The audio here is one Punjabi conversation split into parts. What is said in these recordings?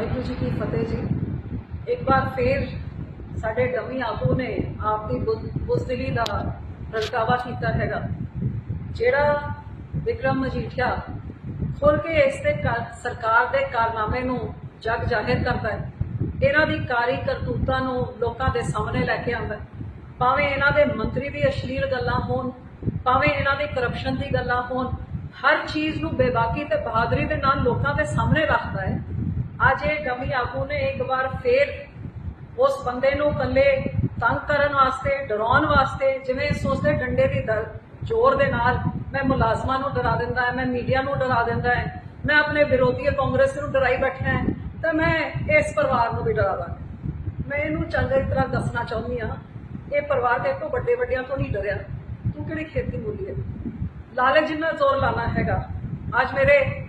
ਵਾਹਿਗੁਰੂ ਜੀ ਕੀ ਫਤਿਹ ਜੀ। ਇੱਕ ਵਾਰ ਫੇਰ ਸਾਡੇ ਡਮੀ ਆਗੂ ਨੇ ਆਪ ਦੀ ਬੁੱਧ- ਬੁਜ਼ਦਿਲੀ ਦਾ ਪ੍ਰਗਟਾਵਾ ਕੀਤਾ ਹੈਗਾ, ਜਿਹੜਾ ਵਿਕਰਮ ਮਜੀਠੀਆ ਖੁੱਲ ਕੇ ਇਸ ਤੇ ਸਰਕਾਰ ਦੇ ਕਾਰਨਾਮੇ ਨੂੰ ਜਗ ਜ਼ਾਹਿਰ ਕਰਦਾ ਹੈ। ਇਹਨਾਂ ਦੀ ਕਾਰੀ ਕਰਤੂਤਾਂ ਨੂੰ ਲੋਕਾਂ ਦੇ ਸਾਹਮਣੇ ਲੈ ਕੇ ਆਉਂਦਾ ਭਾਵੇਂ ਇਹਨਾਂ ਦੇ ਮੰਤਰੀ ਦੀ ਅਸ਼ਲੀਲ ਗੱਲਾਂ ਹੋਣ, ਭਾਵੇਂ ਇਹਨਾਂ ਦੀ ਕਰਪਸ਼ਨ ਦੀ ਗੱਲਾਂ ਹੋਣ, ਹਰ ਚੀਜ਼ ਨੂੰ ਬੇਬਾਕੀ ਤੇ ਬਹਾਦਰੀ ਦੇ ਨਾਲ ਲੋਕਾਂ ਦੇ ਸਾਹਮਣੇ ਰੱਖਦਾ ਹੈ। ਅੱਜ ਇਹ ਗਮੀ ਆਗੂ ਨੇ ਇੱਕ ਵਾਰ ਫੇਰ ਉਸ ਬੰਦੇ ਨੂੰ ਕੱਲੇ ਤੰਗ ਕਰਨ ਵਾਸਤੇ, ਡਰਾਉਣ ਵਾਸਤੇ, ਜਿਵੇਂ ਸੋਚਦੇ ਡੰਡੇ ਦੀ ਦਰ ਜ਼ੋਰ ਦੇ ਨਾਲ ਮੈਂ ਮੁਲਾਜ਼ਮਾਂ ਨੂੰ ਡਰਾ ਦਿੰਦਾ ਹੈ, ਮੈਂ ਮੀਡੀਆ ਨੂੰ ਡਰਾ ਦਿੰਦਾ ਹੈ, ਮੈਂ ਆਪਣੇ ਵਿਰੋਧੀ ਕਾਂਗਰਸ ਨੂੰ ਡਰਾਈ ਬੈਠਾ ਹੈ, ਤਾਂ ਮੈਂ ਇਸ ਪਰਿਵਾਰ ਨੂੰ ਵੀ ਡਰਾਵਾ ਮੈਂ ਇਹਨੂੰ ਚੰਗੀ ਤਰ੍ਹਾਂ ਦੱਸਣਾ ਚਾਹੁੰਦੀ ਹਾਂ, ਇਹ ਪਰਿਵਾਰ ਦੇ ਤੋਂ ਵੱਡੇ ਵੱਡਿਆਂ ਤੋਂ ਨਹੀਂ ਡਰਿਆ। ਤੂੰ ਕਿਹੜੀ ਖੇਤੀ ਬੋਲੀ ਹੈ? ਲਾਲਚ ਜਿੰਨਾ ਜ਼ੋਰ ਲਾਣਾ ਹੈਗਾ। ਅੱਜ ਮੇਰੇ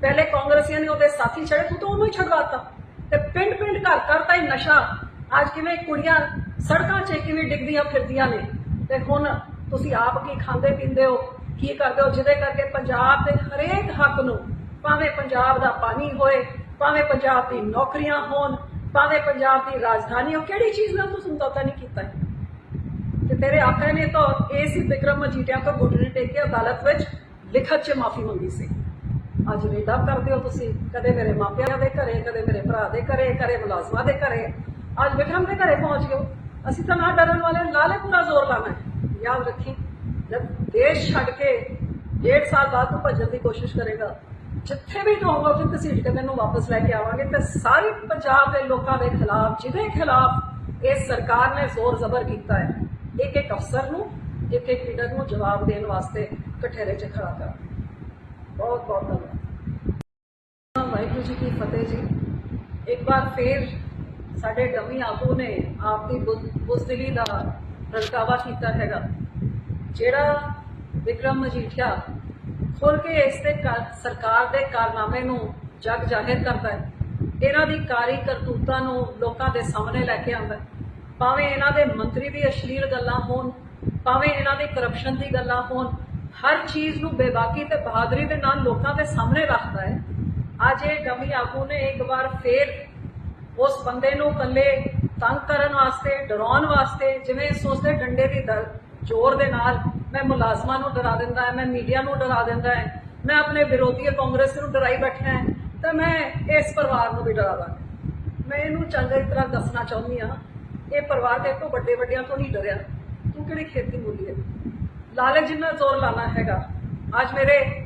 ਪਹਿਲੇ ਕਾਂਗਰਸੀਆਂ ਨੇ ਉਹਦੇ ਸਾਥੀ ਛੜੇ ਤੂੰ ਤਾਂ ਉਹਨੂੰ ਹੀ ਛਡਵਾਤਾ। ਤੇ ਪਿੰਡ ਪਿੰਡ ਘਰ ਘਰ ਤਾਂ ਹੀ ਨਸ਼ਾ। ਅੱਜ ਕਿਵੇਂ ਕੁੜੀਆਂ ਸੜਕਾਂ 'ਚ ਕਿਵੇਂ ਡਿੱਗਦੀਆਂ ਫਿਰਦੀਆਂ ਨੇ। ਤੇ ਹੁਣ ਤੁਸੀਂ ਆਪ ਕੀ ਖਾਂਦੇ ਪੀਂਦੇ ਹੋ, ਕੀ ਕਰਦੇ ਹੋ? ਜਿਹਦੇ ਕਰਕੇ ਪੰਜਾਬ ਦੇ ਹਰੇਕ ਹੱਕ ਨੂੰ ਭਾਵੇਂ ਪੰਜਾਬ ਦਾ ਪਾਣੀ ਹੋਏ, ਭਾਵੇਂ ਪੰਜਾਬ ਦੀ ਨੌਕਰੀਆਂ ਹੋਣ, ਭਾਵੇਂ ਪੰਜਾਬ ਦੀ ਰਾਜਧਾਨੀ ਹੋ ਕਿਹੜੀ ਚੀਜ਼ ਨਾਲ ਤੂੰ ਸਮਝੌਤਾ ਨਹੀਂ ਕੀਤਾ? ਤੇ ਤੇਰੇ ਆਕਾ ਨੇ ਤਾਂ ਇਹ ਸੀ ਵਿਕਰਮ ਮਜੀਠੀਆ ਤੋਂ ਨੇ ਟੇਕ ਕੇ ਅਦਾਲਤ ਵਿੱਚ ਲਿਖਤ 'ਚ ਮਾਫੀ ਮੰਗੀ ਸੀ। ਅੱਜ ਰੇਡਾ ਕਰਦੇ ਹੋ ਤੁਸੀਂ, ਕਦੇ ਮੇਰੇ ਮਾਪਿਆਂ ਦੇ ਘਰੇ, ਕਦੇ ਮੇਰੇ ਭਰਾ ਦੇ ਘਰੇ, ਕਦੇ ਮੁਲਾਜ਼ਮਾਂ ਦੇ ਘਰੇ। ਅੱਜ ਵਿਕਰਮ ਦੇ ਘਰੇ ਪਹੁੰਚ ਗਏ ਹੋ। ਅਸੀਂ ਤਾਂ ਨਾ ਡਰਨ ਵਾਲੇ, ਲਾਲੇ ਪੂਰਾ ਜ਼ੋਰ ਲਾਣਾ ਹੈ। ਯਾਦ ਰੱਖੀ, ਜਦ ਦੇਸ਼ ਛੱਡ ਕੇ ਡੇਢ ਸਾਲ ਬਾਅਦ ਤੂੰ ਭੱਜਣ ਦੀ ਕੋਸ਼ਿਸ਼ ਕਰੇਗਾ, ਜਿੱਥੇ ਵੀ ਤੂੰ ਉੱਥੇ ਘਸੀਟ ਕੇ ਮੈਨੂੰ ਵਾਪਸ ਲੈ ਕੇ ਆਵਾਂਗੇ ਤੇ ਸਾਰੇ ਪੰਜਾਬ ਦੇ ਲੋਕਾਂ ਦੇ ਖਿਲਾਫ, ਜਿਹਦੇ ਖਿਲਾਫ ਇਸ ਸਰਕਾਰ ਨੇ ਜ਼ੋਰ ਜ਼ਬਰ ਕੀਤਾ ਹੈ ਇੱਕ ਇੱਕ ਅਫਸਰ ਨੂੰ ਇੱਕ ਇੱਕ ਲੀਡਰ ਨੂੰ ਜਵਾਬ ਦੇਣ ਵਾਸਤੇ ਕਠੇਰੇ 'ਚ ਖੜਾ ਕਰ। ਬਹੁਤ ਬਹੁਤ ਧੰਨਵਾਦ। ਵਾਹਿਗੁਰੂ ਜੀ ਕੀ ਫਤਿਹ ਜੀ। ਇੱਕ ਵਾਰ ਫੇਰ ਸਾਡੇ ਡਮੀ ਆਗੂ ਨੇ ਆਪ ਦੀ ਬੁੱਧ- ਬੁਜ਼ਦਿਲੀ ਦਾ ਪ੍ਰਗਟਾਵਾ ਕੀਤਾ ਹੈਗਾ। ਜਿਹੜਾ ਵਿਕਰਮ ਮਜੀਠੀਆ ਖੁੱਲ ਕੇ ਇਸ ਤੇ ਸਰਕਾਰ ਦੇ ਕਾਰਨਾਮੇ ਨੂੰ ਜਗ ਜ਼ਾਹਿਰ ਕਰਦਾ ਹੈ, ਇਹਨਾਂ ਦੀ ਕਾਰੀ ਕਰਤੂਤਾਂ ਨੂੰ ਲੋਕਾਂ ਦੇ ਸਾਹਮਣੇ ਲੈ ਕੇ ਆਉਂਦਾ ਭਾਵੇਂ ਇਹਨਾਂ ਦੇ ਮੰਤਰੀ ਦੀ ਅਸ਼ਲੀਲ ਗੱਲਾਂ ਹੋਣ, ਭਾਵੇਂ ਇਹਨਾਂ ਦੀ ਕਰਪਸ਼ਨ ਦੀ ਗੱਲਾਂ ਹੋਣ, ਹਰ ਚੀਜ਼ ਨੂੰ ਬੇਬਾਕੀ ਤੇ ਬਹਾਦਰੀ ਦੇ ਨਾਲ ਲੋਕਾਂ ਦੇ ਸਾਹਮਣੇ ਰੱਖਦਾ ਹੈ। ਅੱਜ ਇਹ ਡਮੀ ਆਗੂ ਨੇ ਇੱਕ ਵਾਰ ਫੇਰ ਉਸ ਬੰਦੇ ਨੂੰ ਕੱਲੇ ਤੰਗ ਕਰਨ ਵਾਸਤੇ, ਡਰਾਉਣ ਵਾਸਤੇ, ਜਿਵੇਂ ਸੋਚਦੇ ਡੰਡੇ ਦੀ ਦਰ ਜ਼ੋਰ ਦੇ ਨਾਲ ਮੈਂ ਮੁਲਾਜ਼ਮਾਂ ਨੂੰ ਡਰਾ ਦਿੰਦਾ ਹੈ, ਮੈਂ ਮੀਡੀਆ ਨੂੰ ਡਰਾ ਦਿੰਦਾ ਹੈ, ਮੈਂ ਆਪਣੇ ਵਿਰੋਧੀ ਕਾਂਗਰਸ ਨੂੰ ਡਰਾਈ ਬੈਠਾ ਹੈ, ਤਾਂ ਮੈਂ ਇਸ ਪਰਿਵਾਰ ਨੂੰ ਵੀ ਡਰਾਵਾਂ ਮੈਂ ਇਹਨੂੰ ਚੰਗੀ ਤਰ੍ਹਾਂ ਦੱਸਣਾ ਚਾਹੁੰਦੀ ਹਾਂ, ਇਹ ਪਰਿਵਾਰ ਦੇ ਤੋਂ ਵੱਡੇ ਵੱਡਿਆਂ ਤੋਂ ਨਹੀਂ ਡਰਿਆ। ਤੂੰ ਕਿਹੜੀ ਖੇਤੀ ਬੋਲੀ ਹੈ? ਲਾਲਚ ਜਿੰਨਾ ਜ਼ੋਰ ਲਾਣਾ ਹੈਗਾ। ਅੱਜ ਮੇਰੇ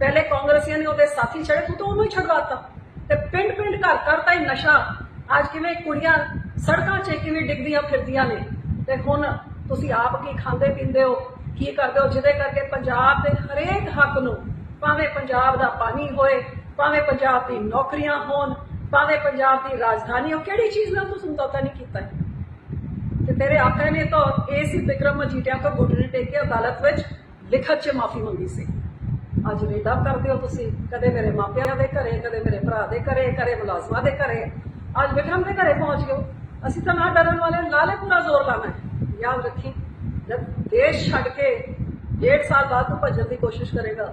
ਪਹਿਲੇ ਕਾਂਗਰਸੀਆਂ ਨੇ ਉਹਦੇ ਸਾਥੀ ਛੜੇ, ਤੂੰ ਤਾਂ ਉਹਨੂੰ ਹੀ ਛਡਵਾਤਾ। ਤੇ ਪਿੰਡ ਪਿੰਡ ਘਰ ਘਰ ਤਾਂ ਹੀ ਨਸ਼ਾ। ਅੱਜ ਕਿਵੇਂ ਕੁੜੀਆਂ ਸੜਕਾਂ 'ਚ ਕਿਵੇਂ ਡਿੱਗਦੀਆਂ, ਫਿਰਦੀਆਂ ਨੇ। ਤੇ ਹੁਣ ਤੁਸੀਂ ਆਪ ਕੀ ਖਾਂਦੇ ਪੀਂਦੇ ਹੋ, ਕੀ ਕਰਦੇ ਹੋ? ਜਿਹਦੇ ਕਰਕੇ ਪੰਜਾਬ ਦੇ ਹਰੇਕ ਹੱਕ ਨੂੰ, ਭਾਵੇਂ ਪੰਜਾਬ ਦਾ ਪਾਣੀ ਹੋਏ, ਭਾਵੇਂ ਪੰਜਾਬ ਦੀ ਨੌਕਰੀਆਂ ਹੋਣ, ਭਾਵੇਂ ਪੰਜਾਬ ਦੀ ਰਾਜਧਾਨੀ ਹੋ ਕਿਹੜੀ ਚੀਜ਼ ਨਾਲ ਤੂੰ ਸਮਝੌਤਾ ਨਹੀਂ ਕੀਤਾ? ਤੇ ਤੇਰੇ ਆਕਾ ਨੇ ਤਾਂ ਇਹ ਸੀ ਵਿਕਰਮ ਮਜੀਠੀਆ ਤੋਂ ਨੇ ਟੇਕ ਕੇ ਅਦਾਲਤ ਵਿੱਚ ਲਿਖਤ 'ਚ ਮਾਫੀ ਮੰਗੀ ਸੀ। ਅੱਜ ਰੇਡਾ ਕਰਦੇ ਹੋ ਤੁਸੀਂ? ਕਦੇ ਮੇਰੇ ਮਾਪਿਆਂ ਦੇ ਘਰੇ, ਕਦੇ ਮੇਰੇ ਭਰਾ ਦੇ ਘਰੇ, ਕਦੇ ਮੁਲਾਜ਼ਮਾਂ ਦੇ ਘਰੇ। ਅੱਜ ਵਿਕਰਮ ਦੇ ਘਰੇ ਪਹੁੰਚ ਗਏ ਅਸੀਂ ਤਾਂ ਨਾ ਡਰਨ ਵਾਲੇ ਲਾਲੇ ਪੂਰਾ ਜ਼ੋਰ ਲਾਣਾ ਹੈ। ਯਾਦ ਰੱਖੀ, ਜਦ ਦੇਸ਼ ਛੱਡ ਕੇ ਡੇਢ ਸਾਲ ਬਾਅਦ ਤੂੰ ਭੱਜਣ ਦੀ ਕੋਸ਼ਿਸ਼ ਕਰੇਗਾ,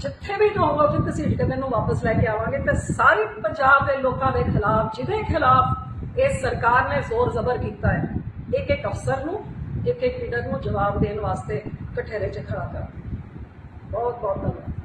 ਜਿੱਥੇ ਵੀ ਤੂੰ ਹੋਗਾ ਉੱਥੇ ਘਸੀਟ ਕੇ ਮੈਨੂੰ ਵਾਪਸ ਲੈ ਕੇ ਆਵਾਂਗੇ। ਤੇ ਸਾਰੇ ਪੰਜਾਬ ਦੇ ਲੋਕਾਂ ਦੇ ਖਿਲਾਫ, ਜਿਹਦੇ ਖਿਲਾਫ ਇਸ ਸਰਕਾਰ ਨੇ ਜ਼ੋਰ ਜ਼ਬਰ ਕੀਤਾ ਹੈ ਇੱਕ ਇੱਕ ਅਫਸਰ ਨੂੰ ਇੱਕ ਇੱਕ ਲੀਡਰ ਨੂੰ ਜਵਾਬ ਦੇਣ ਵਾਸਤੇ ਕਠੇਰੇ 'ਚ ਖੜਾ ਕਰ ਬਹੁਤ ਬਹੁਤ ਧੰਨਵਾਦ।